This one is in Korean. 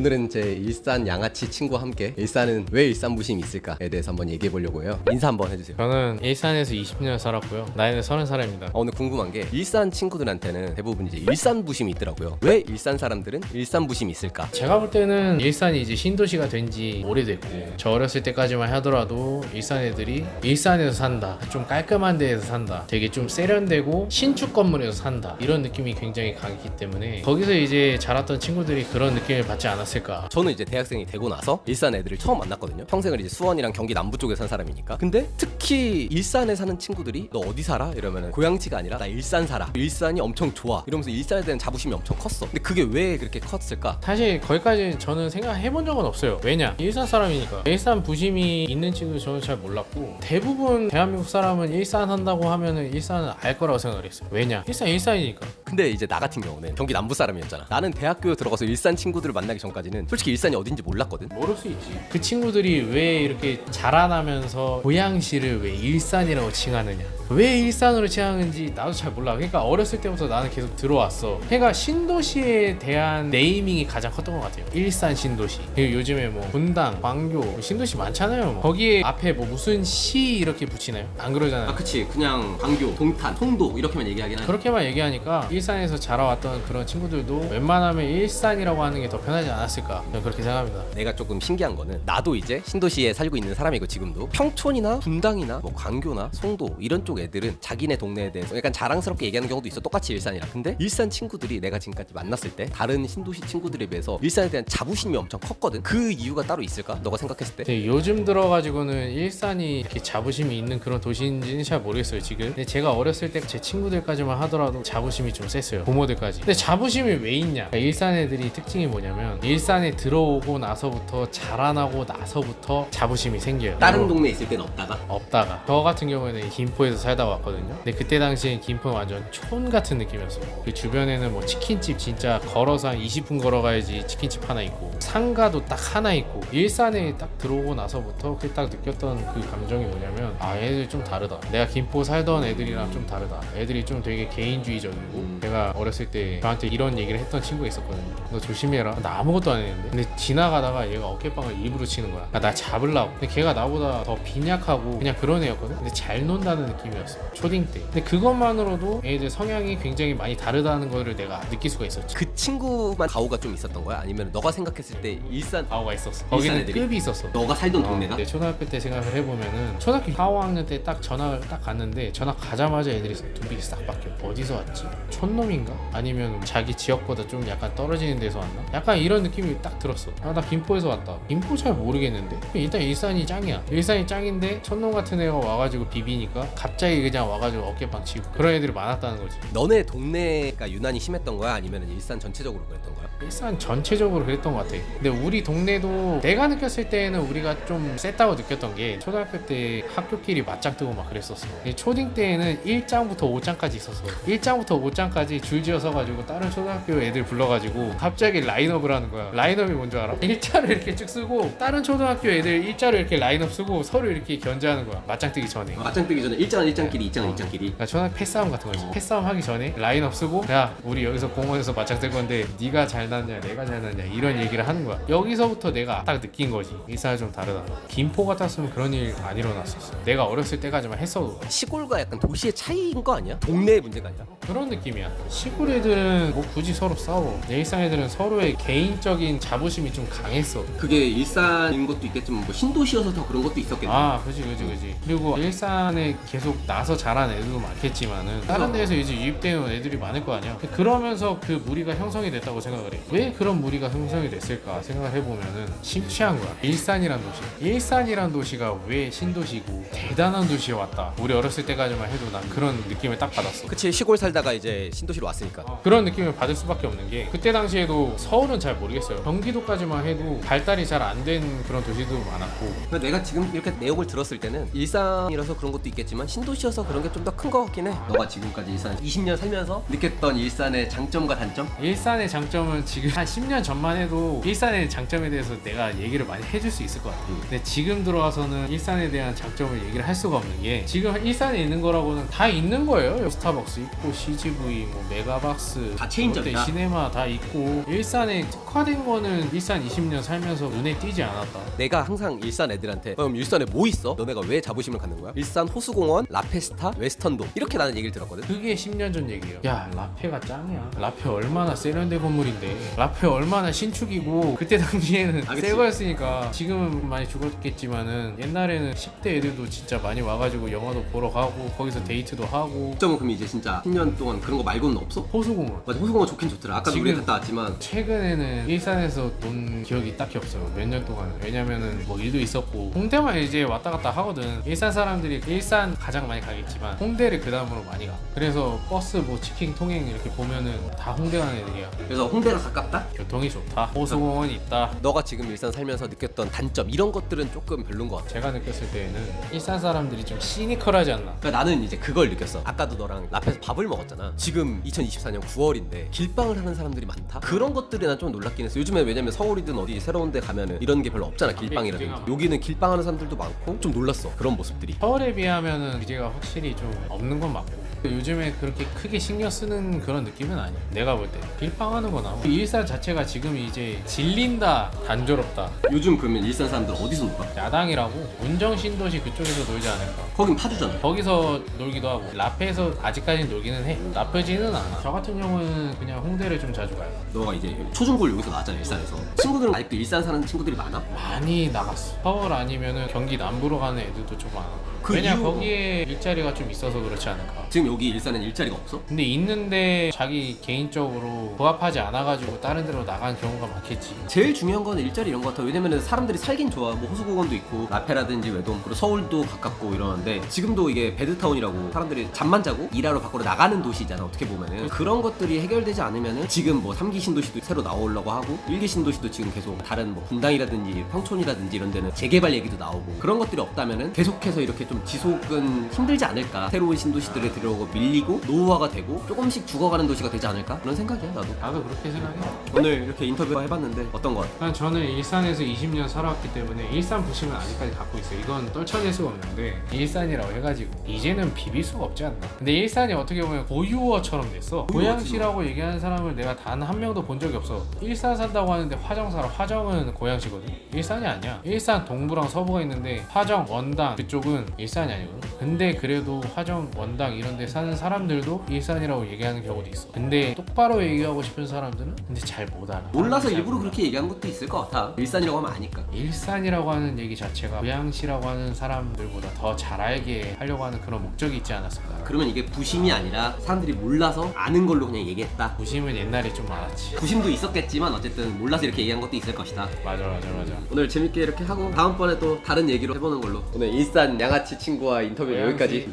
오늘은 제 일산 양아치 친구와 함께 일산은 왜 일산 부심이 있을까에 대해서 한번 얘기해 보려고 해요. 인사 한번 해주세요. 저는 일산에서 20년 살았고요. 나이는 30살입니다. 어, 오늘 궁금한 게 일산 친구들한테는 대부분 이제 일산 부심이 있더라고요. 왜 일산 사람들은 일산 부심이 있을까? 제가 볼 때는 일산이 이제 신도시가 된 지 오래됐고 저 어렸을 때까지만 하더라도 일산 애들이 일산에서 산다 좀 깔끔한 데에서 산다 되게 좀 세련되고 신축 건물에서 산다 이런 느낌이 굉장히 강했기 때문에 거기서 이제 자랐던 친구들이 그런 느낌을 받지 않았 을까 저는 이제 대학생이 되고 나서 일산 애들을 처음 만났거든요. 평생을 이제 수원이랑 경기 남부 쪽에 산 사람이니까. 근데 특히 일산에 사는 친구들이 너 어디 살아? 이러면은 고향지가 아니라 나 일산 살아. 일산이 엄청 좋아. 이러면서 일산에 대한 자부심이 엄청 컸어. 근데 그게 왜 그렇게 컸을까? 사실 거기까지 저는 생각해 본 적은 없어요. 왜냐? 일산 사람이니까. 일산 부심이 있는 친구 저는 잘 몰랐고 대부분 대한민국 사람은 일산 한다고 하면은 일산은 알 거라고 생각을 했어요. 왜냐? 일산 일산이니까. 근데 이제 나 같은 경우는 경기 남부 사람이었잖아. 나는 대학교 들어가서 일산 친구들을 만나기 전까지는 솔직히 일산이 어딘지 몰랐거든. 모를 수 있지. 그 친구들이 왜 이렇게 자라나면서 고양시를 왜 일산이라고 칭하느냐? 왜 일산으로 칭하는지 나도 잘 몰라. 그러니까 어렸을 때부터 나는 계속 들어왔어. 그러니까 신도시에 대한 네이밍이 가장 컸던 것 같아요. 일산 신도시. 그리고 요즘에 뭐 분당, 광교, 신도시 많잖아요. 뭐. 거기에 앞에 뭐 무슨 시 이렇게 붙이나요? 안 그러잖아요. 그치. 그냥 광교, 동탄, 통도 이렇게만 얘기하긴 하지. 그렇게만 얘기하니까 일산에서 자라왔던 그런 친구들도 웬만하면 일산이라고 하는 게 더 편하지 않았을까 저는 그렇게 생각합니다. 내가 조금 신기한 거는 나도 이제 신도시에 살고 있는 사람이고 지금도 평촌이나 분당이나 뭐 광교나 송도 이런 쪽 애들은 자기네 동네에 대해서 약간 자랑스럽게 얘기하는 경우도 있어 똑같이 일산이라 근데 일산 친구들이 내가 지금까지 만났을 때 다른 신도시 친구들에 비해서 일산에 대한 자부심이 엄청 컸거든 그 이유가 따로 있을까? 너가 생각했을 때? 근데 요즘 들어가지고는 일산이 이렇게 자부심이 있는 그런 도시인지는 잘 모르겠어요 지금. 근데 제가 어렸을 때 제 친구들까지만 하더라도 자부심이 좀 셌어요. 부모들까지. 근데 자부심이 왜 있냐? 그러니까 일산 애들이 특징이 뭐냐면 일산에 들어오고 나서부터 자라나고 나서부터 자부심이 생겨요. 다른 동네에 있을 때는 없다가 없다가 저 같은 경우에는 김포에서 살다 왔거든요 근데 그때 당시엔 김포는 완전 촌 같은 느낌이었어요 그 주변에는 뭐 치킨집 진짜 걸어서 한 20분 걸어가야지 치킨집 하나 있고 상가도 딱 하나 있고 일산에 딱 들어오고 나서부터 그딱 느꼈던 그 감정이 뭐냐면 아 애들 좀 다르다. 내가 김포 살던 애들이랑 좀 다르다. 애들이 좀 되게 개인주의적이고 음. 제가 어렸을 때 저한테 이런 얘기를 했던 친구가 있었거든요. 너 조심해라. 나 아무것도 안 했는데. 근데 지나가다가 얘가 어깨빵을 일부러 치는 거야. 아, 나 잡으려고. 근데 걔가 나보다 더 빈약하고 그냥 그런 애였거든? 근데 잘 논다는 느낌이었어. 초딩 때. 근데 그것만으로도 애들 성향이 굉장히 많이 다르다는 거를 내가 느낄 수가 있었지. 그 친구만 가오가 좀 있었던 거야? 아니면 너가 생각했을 때 일산 가오가 있었어 거기는 애들이? 급이 있었어 너가 살던 어, 동네가? 네, 초등학교 때 생각을 해보면은 초등학교 4, 5학년 때 딱 전학을 딱 갔는데 전학 가자마자 애들이 눈빛이 싹 바뀌어 어디서 왔지? 촌놈인가? 아니면 자기 지역보다 좀 약간 떨어지는 데서 왔나? 약간 이런 느낌이 딱 들었어 아 나 김포에서 왔다 김포 잘 모르겠는데 일단 일산이 짱이야 일산이 짱인데 촌놈 같은 애가 와가지고 비비니까 갑자기 그냥 와가지고 어깨빵 치고 그런 애들이 많았다는 거지 너네 동네가 유난히 심했던 거야? 아니면 일산 전체적으로 그랬던 거야? 일산 전체적으로 그랬던 것 같아. 근데 우리 동네도 내가 느꼈을 때는 우리가 좀 셌다고 느꼈던 게 초등학교 때 학교끼리 맞짱 뜨고 막 그랬었어. 초딩 때는 1장부터 5장까지 있었어. 1장부터 5장까지 줄지어 서가지고 다른 초등학교 애들 불러가지고 갑자기 라인업을 하는 거야. 라인업이 뭔지 알아? 일자를 이렇게 쭉 쓰고 다른 초등학교 애들 일자를 이렇게 라인업 쓰고 서로 이렇게 견제하는 거야. 맞짱 뜨기 전에. 맞짱 뜨기 전에 1장은 1장끼리 2장은 2장끼리 그러니까 초등학교 패싸움 같은 거지. 패싸움 하기 전에 라인업 쓰고 야 우리 여기서 공원에서 맞짱 뜰 건데 네가 잘 났냐 내가 잘 났냐 이런 얘기를 하는 거야. 여기서부터 내가 딱 느낀 거지. 일산이 좀 다르다. 김포 같았으면 그런 일 안 일어났었어. 내가 어렸을 때까지만 했어도 시골과 약간 도시의 차이인 거 아니야? 동네의 문제가 아니라 그런 느낌이야. 시골 애들은 뭐 굳이 서로 싸워. 내 일산 애들은 서로의 개인적인 자부심이 좀 강했어. 그게 일산인 것도 있겠지만 뭐 신도시여서 더 그런 것도 있었겠네 아, 그지, 그지, 그지. 그리고 일산에 계속 나서 자란 애들도 많겠지만은 다른 데에서 이제 유입되는 애들이 많을 거 아니야. 그러면서 그 무리가 형성이 됐다고 생각을 해. 왜 그런 무리가 형성이 됐을까 생각을 해보면은 심취한 거야. 일산이란 도시. 일산이란 도시가 왜 신도시고 대단한 도시에 왔다. 우리 어렸을 때까지만 해도 난 그런 느낌을 딱 받았어. 그치 시골 살다가 이제 신도시로 왔으니까 그런 느낌을 받을 수밖에 없는 게 그때 당시에도 서울은 잘 모르겠어요. 경기도까지만 해도 발달이 잘 안 된 그런 도시도 많았고 근데 내가 지금 이렇게 내용을 들었을 때는 일산이라서 그런 것도 있겠지만 신도시여서 그런 게 좀 더큰것 같긴 해 너가 지금까지 일산 20년 살면서 느꼈던 일산의 장점과 단점? 일산의 장점은 지금 한 10년 전만 해도 일산 일산의 장점에 대해서 내가 얘기를 많이 해줄 수 있을 것 같아. 음. 근데 지금 들어와서는 일산에 대한 장점을 얘기를 할 수가 없는 게 지금 일산에 있는 거라고는 다 있는 거예요. 스타벅스 있고 CGV, 뭐 메가박스, 다 체인점이다. 롯데 시네마 다 있고 일산에 특화된 거는 일산 20년 살면서 눈에 띄지 않았다. 내가 항상 일산 애들한테 그럼 일산에 뭐 있어? 너네가 왜 자부심을 갖는 거야? 일산 호수공원, 라페스타, 웨스턴돔 이렇게 나는 얘기를 들었거든. 그게 10년 전 얘기예요. 야 라페가 짱이야. 라페 얼마나 세련돼 건물인데. 라페 얼마나 신축이고 그때 당시에는 아, 그치. 새 거였으니까 지금은 많이 죽었겠지만은 옛날에는 10대 애들도 진짜 많이 와가지고 영화도 보러 가고 거기서 데이트도 하고 점은 그럼 이제 진짜 10년 동안 그런 거 말고는 없어? 호수공원. 맞아 호수공원 좋긴 좋더라. 아까 지금- 우리 갔다 왔지만 최근에는 일산에서 논 기억이 딱히 없어요. 몇 년 동안. 왜냐면은 뭐 일도 있었고 홍대만 이제 왔다 갔다 하거든. 일산 사람들이 일산 가장 많이 가겠지만 홍대를 그 다음으로 많이 가. 그래서 버스 뭐 치킨 통행 이렇게 보면은 다 홍대 가는 애들이야. 그래서 홍대가 가깝다? 교통이 좋다. 호수공원이 있다. 너가 지금 일산 살면서 느꼈던 단점 이런 것들은 조금 별론 것 같아. 제가 느꼈을 때는 일산 사람들이 좀 시니컬하지 않나. 그러니까 나는 이제 그걸 느꼈어. 아까도 너랑 라페에서 밥을 먹었잖아. 지금 2024년 9월인데 길빵을 하는 사람들이 많다. 그런 것들이 난 좀 놀랍긴 했어. 요즘에 왜냐면 서울이든 어디 새로운 데 가면은 이런 게 별로 없잖아. 길빵이라든지. 규제가 여기는 길빵하는 사람들도 많고 좀 놀랐어. 그런 모습들이. 서울에 비하면은 규제가 확실히 좀 없는 건 맞고 요즘에 그렇게 크게 신경 쓰는 그런 느낌은 아니야 내가 볼 때 길빵하는 거나 일산 자체가 지금 이제 질린다 단조롭다 요즘 그러면 일산 사람들 어디서 놀아? 야당이라고 운정 신도시 그쪽에서 놀지 않을까 거긴 파주잖아. 거기서 놀기도 하고 라페에서 아직까지는 놀기는 해 나쁘지는 않아 저 같은 경우는 그냥 홍대를 좀 자주 가요 너가 이제 초중고를 여기서 나왔잖아 일산에서. 친구들은 아직도 일산 사는 친구들이 많아? 많이 나갔어 서울 아니면은 경기 남부로 가는 애들도 좀 많아 그 왜냐 이유가 거기에 일자리가 좀 있어서 그렇지 않을까 지금 여기 일산엔 일자리가 없어? 근데 있는데 자기 개인적으로 부합하지 않아가지고 다른 데로 나간 경우가 많겠지. 제일 중요한 건 일자리 이런 것 같아. 왜냐면은 사람들이 살긴 좋아. 뭐 호수공원도 있고 라페라든지 외돔 그리고 서울도 가깝고 이러는데 지금도 이게 배드타운이라고 사람들이 잠만 자고 일하러 밖으로 나가는 도시잖아. 어떻게 보면은 그런 것들이 해결되지 않으면은 지금 뭐 3기 신도시도 새로 나오려고 하고 1기 신도시도 지금 계속 다른 뭐 분당이라든지 평촌이라든지 이런 데는 재개발 얘기도 나오고 그런 것들이 없다면은 계속해서 이렇게 좀 지속은 힘들지 않을까. 새로운 신도시들에 들어오고 밀리고 노후화가 되고 조금씩 죽어가는 도시가 되지 않을까 그런 생각이야 나도. 나도 그렇게 생각해. 오늘 이렇게 인터뷰 해봤는데 어떤 것 같아? 난 저는 일산에서 20년 살아왔기 때문에 일산 부심은 아직까지 갖고 있어요. 이건 떨쳐낼 수가 없는데 일산이라고 해가지고 이제는 비빌 수가 없지 않나. 근데 일산이 어떻게 보면 고유어처럼 됐어. 고양시라고 얘기하는 사람을 내가 단 한 명도 본 적이 없어. 일산 산다고 하는데 화정 살아. 화정은 고양시거든. 일산이 아니야. 일산 동부랑 서부가 있는데 화정, 원당 그쪽은 일산이 아니거든. 근데 그래도 화정, 원당 이런 데 사는 사람들도 일산이라고 얘기하는 경우도 있어. 근데 똑바로 얘기하고 싶은 사람들은 근데 잘 못 알아. 몰라서 잘 일부러 몰라. 그렇게 얘기하는 것도 있을 것 같아. 일산이라고 하면 아니까. 일산이라고 하는 얘기 자체가 고양시라고 하는 사람들보다 더 잘 알게 하려고 하는 그런 목적이 있지 않았을까. 그러면 이게 부심이 아니라 사람들이 몰라서 아는 걸로 그냥 얘기했다. 부심은 옛날에 좀 많았지. 부심도 있었겠지만 어쨌든 몰라서 이렇게 얘기한 것도 있을 것이다. 맞아 맞아 맞아. 오늘 재밌게 이렇게 하고 다음번에 또 다른 얘기로 해보는 걸로. 오늘 일산 양아치 친구와 인터뷰. 여기까지.